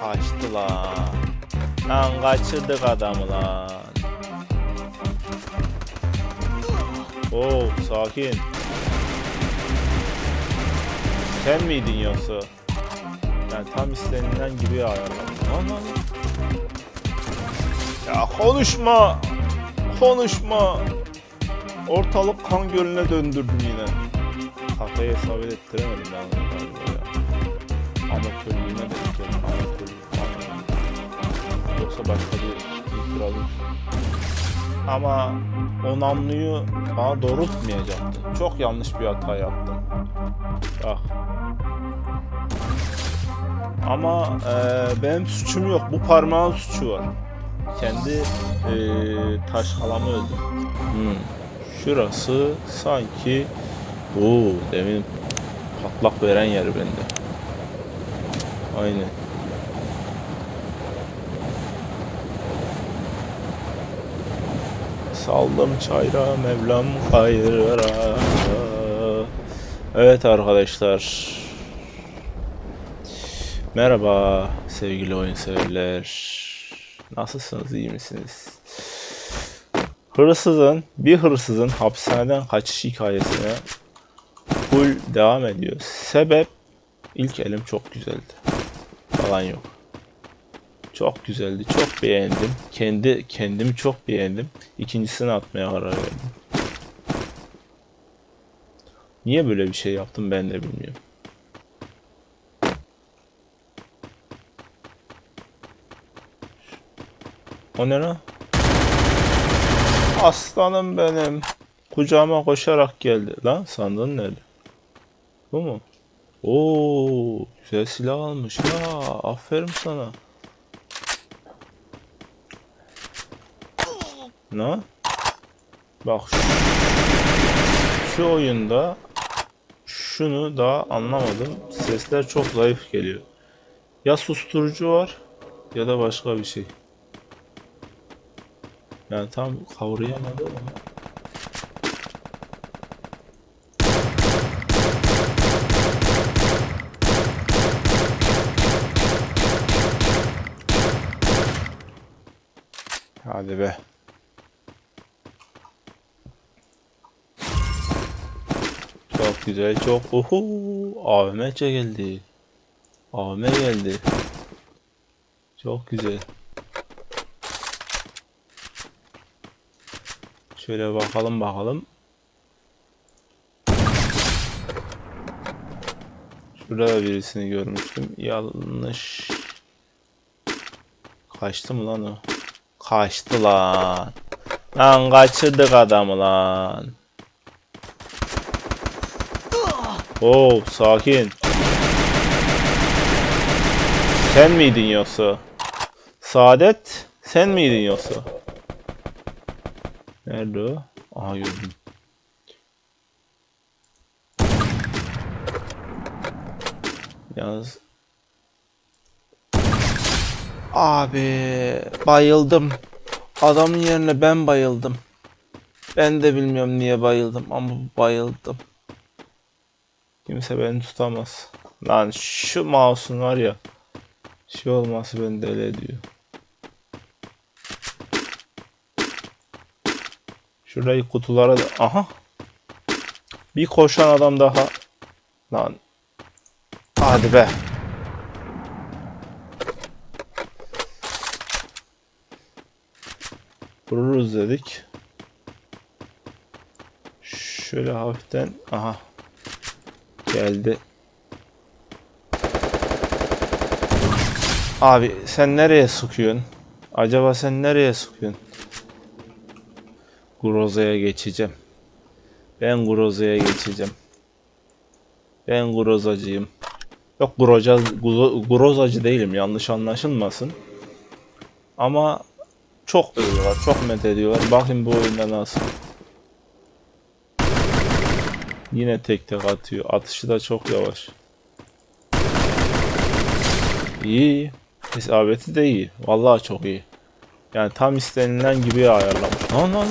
Kaçtı lan. Lan kaçırdık adamı lan. Oo sakin. Sen miydin yoksa? Yani tam istenilen gibi ayarlamış. Lan lan. Ya konuşma. Konuşma. Ortalık kan gölüne döndürdüm yine. Kafayı hesap ettiremedim ben. Amatörlüğüne denk geldim. Yoksa başka bir itirazım. Ama o namluyu bana doğrultmayacaktı. Çok yanlış bir hata yaptım. Ah. Ama eee, benim suçum yok. Bu parmağın suçu var. Kendi eee taş halamı öldüm. Hmm. Şurası sanki Oo, demin patlak veren yer bende. Aynen. Saldım çayra Mevlam hayra. Evet arkadaşlar. Merhaba sevgili oyun severler. Nasılsınız iyi misiniz? Hırsızın, bir hırsızın hapishaneden kaçış hikayesine full devam ediyor. Sebep ilk elim çok güzeldi. Falan yok. Çok güzeldi. Çok beğendim. Kendi kendimi çok beğendim. İkincisini atmaya karar verdim. Niye böyle bir şey yaptım ben de bilmiyorum. O ne lan? Aslanım benim. Kucağıma koşarak geldi. Lan sandığın nerede? Bu mu? Oo, güzel silah almış ya. Aferin sana. Ne? Bak şu, şu oyunda şunu daha anlamadım. Sesler çok zayıf geliyor. Ya susturucu var ya da başka bir şey. Yani tam kavrayamadım ama. Hadi be. Güzel, çok uhu AVM geldi. AVM geldi. Çok güzel. Şöyle bakalım bakalım. Şurada da birisini görmüştüm. Yanlış. Kaçtı mı lan o? Kaçtı lan. Lan kaçırdık adamı lan. Oo sakin. Sen miydin yoksa? Saadet sen miydin yoksa? Nerede o? Aha gördüm. Yalnız Abi bayıldım. Adamın yerine ben bayıldım. Ben de bilmiyorum niye bayıldım ama bayıldım. Kimse beni tutamaz. Lan şu mouse'un var ya. Şey olması beni deli ediyor. Şurayı kutulara da... Aha. Bir koşan adam daha. Lan. Hadi be. Vururuz dedik. Şöyle hafiften... Aha. Geldi. Abi sen nereye sıkıyorsun? Acaba sen nereye sıkıyorsun? Groza'ya geçeceğim. Ben Groza'ya geçeceğim. Ben Grozacıyım. Yok Groza, Gro- Grozacı değilim yanlış anlaşılmasın. Ama çok övüyorlar, çok met ediyorlar. Bakın bu oyunda nasıl. Yine tek tek atıyor. Atışı da çok yavaş. İyi. İsabeti de iyi. Vallahi çok iyi. Yani tam istenilen gibi ayarlamış. Lan lan.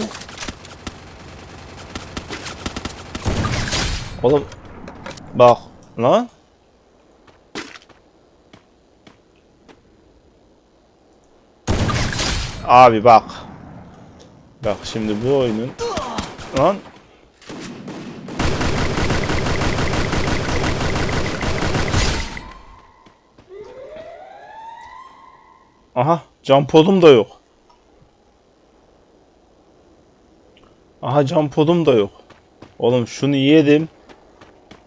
Oğlum bak lan. Abi bak. Bak şimdi bu oyunun lan Aha, can podum da yok. Aha can podum da yok. Oğlum şunu yedim.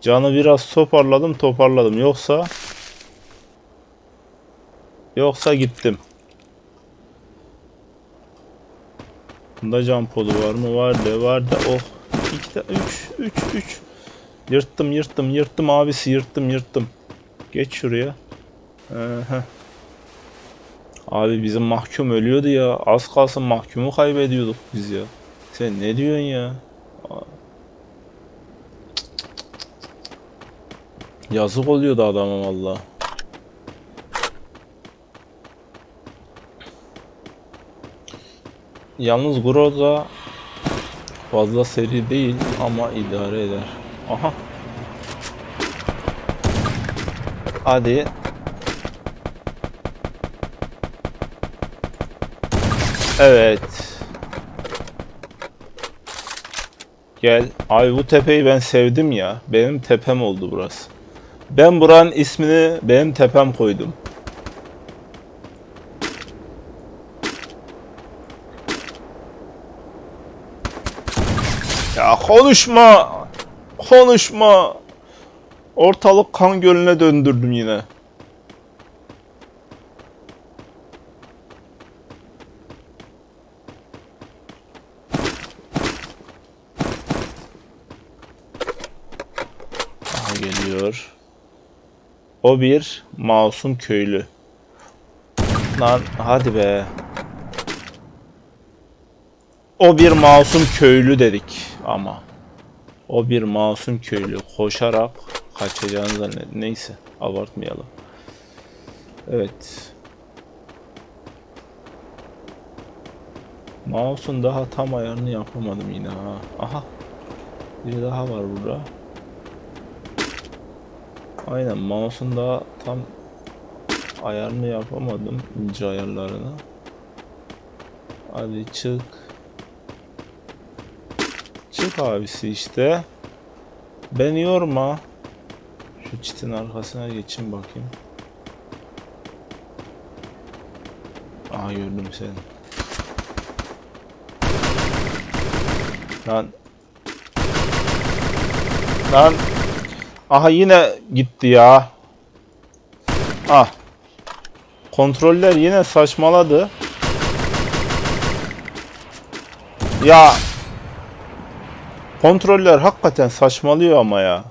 Canı biraz toparladım, toparladım. Yoksa Yoksa gittim. Bunda can podu var mı? Var da var da. Oh. 2 3 3 3. Yırttım yırttım yırttım abisi yırttım yırttım. Geç şuraya. Aha. Abi bizim mahkum ölüyordu ya. Az kalsın mahkumu kaybediyorduk biz ya. Sen ne diyorsun ya? Yazık oluyordu adama valla. Yalnız Groza fazla seri değil ama idare eder. Aha. Hadi. Evet. Gel. Abi bu tepeyi ben sevdim ya. Benim tepem oldu burası. Ben buranın ismini benim tepem koydum. Ya konuşma. Konuşma. Ortalık kan gölüne döndürdüm yine. Aha geliyor. O bir masum köylü. Lan hadi be. O bir masum köylü dedik ama. O bir masum köylü koşarak kaçacağını zannet. Neyse abartmayalım. Evet. Mouse'un daha tam ayarını yapamadım yine ha. Aha. Biri daha var burada. Aynen mouse'un daha tam ayarını yapamadım. ince ayarlarını. Hadi çık. Çık abisi işte. Beni yorma. Şu çitin arkasına geçin bakayım. Aha gördüm seni. Lan. Lan. Aha yine gitti ya. Ah. Kontroller yine saçmaladı. Ya Kontroller hakikaten saçmalıyor ama ya.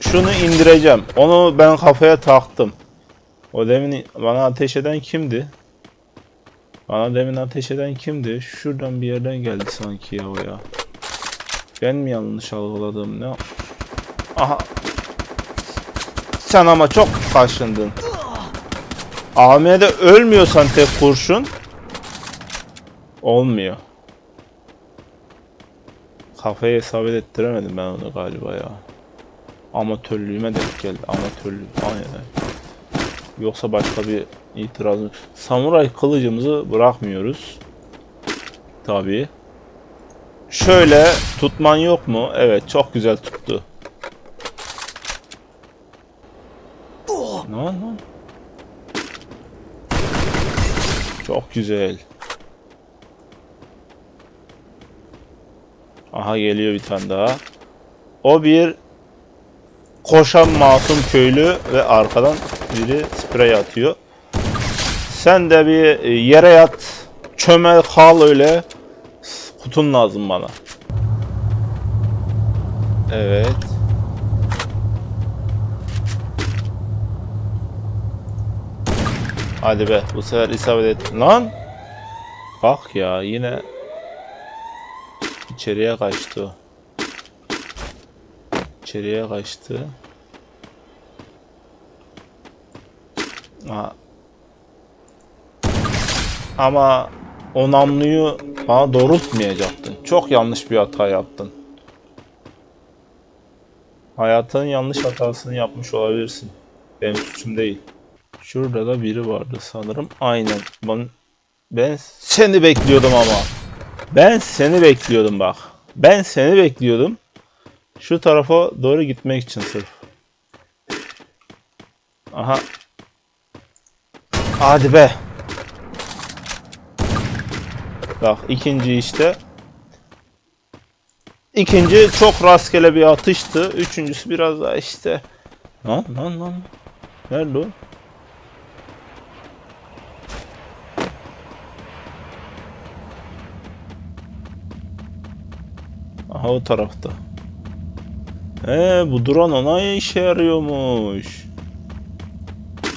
Şunu indireceğim. Onu ben kafaya taktım. O demin bana ateş eden kimdi? Bana demin ateş eden kimdi? Şuradan bir yerden geldi sanki ya o ya. Ben mi yanlış algıladım ne? Aha. Sen ama çok kaşındın. AM'de ölmüyorsan tek kurşun Olmuyor. Kafaya isabet ettiremedim ben onu galiba ya. Amatörlüğüme denk geldi. Amatörlüğüm. Aynen. Yoksa başka bir itirazım. Samuray kılıcımızı bırakmıyoruz. Tabii. Şöyle tutman yok mu? Evet çok güzel tuttu. Lan lan. Çok güzel. Aha geliyor bir tane daha. O bir koşan masum köylü ve arkadan biri sprey atıyor. Sen de bir e, yere yat, çömel kal öyle. Kutun lazım bana. Evet. Hadi be bu sefer isabet et. Lan! Bak ya yine İçeriye kaçtı. İçeriye kaçtı. Ha. Ama o namluyu bana doğrultmayacaktın. Çok yanlış bir hata yaptın. Hayatının yanlış hatasını yapmış olabilirsin. Benim suçum değil. Şurada da biri vardı sanırım. Aynen. Ben, ben seni bekliyordum ama. Ben seni bekliyordum bak. Ben seni bekliyordum. Şu tarafa doğru gitmek için sırf. Aha. Hadi be. Bak ikinci işte. İkinci çok rastgele bir atıştı. Üçüncüsü biraz daha işte. Lan lan lan. Nerede o? Aha o tarafta. Ee bu drone ona işe yarıyormuş.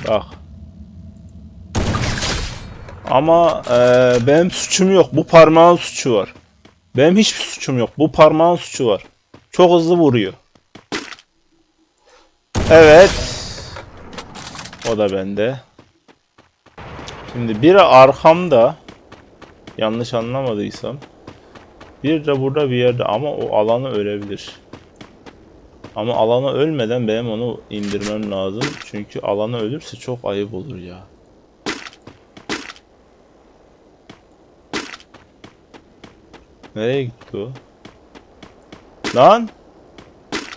Bak. Ama eee, benim suçum yok. Bu parmağın suçu var. Benim hiçbir suçum yok. Bu parmağın suçu var. Çok hızlı vuruyor. Evet. O da bende. Şimdi biri arkamda. Yanlış anlamadıysam. Bir de burada bir yerde ama o alanı ölebilir. Ama alana ölmeden benim onu indirmem lazım. Çünkü alana ölürse çok ayıp olur ya. Nereye gitti o? Lan!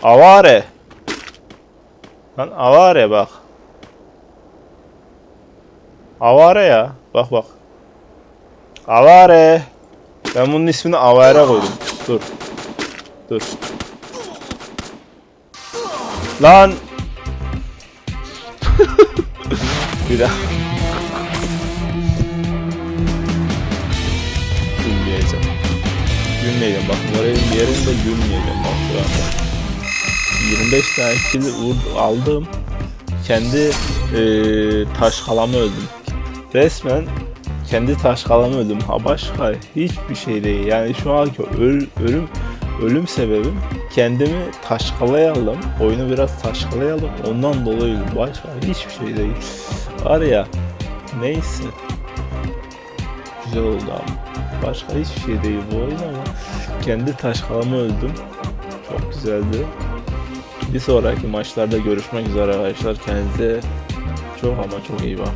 Avare! Lan avare bak. Avare ya. Bak bak. Avare. Ben bunun ismini Avare koydum. Dur. Dur. Lan. Bir daha. Gülmeyeceğim. Bak moralin bir yerinde gülmeyeceğim. Bak şu anda. 25 tane kill vur- aldım. Kendi eee taş kalamı öldüm. Resmen kendi taş kalamı öldüm. Ha başka hiçbir şey değil. Yani şu anki öl, ölüm ölüm sebebim kendimi taşkalayalım. Oyunu biraz taşkalayalım. Ondan dolayı. Başka hiçbir şey değil. Var ya neyse. Güzel oldu ama. Başka hiçbir şey değil bu oyun ama kendi taşkalamı öldüm. Çok güzeldi. Bir sonraki maçlarda görüşmek üzere arkadaşlar. Kendinize çok ama çok iyi bakın.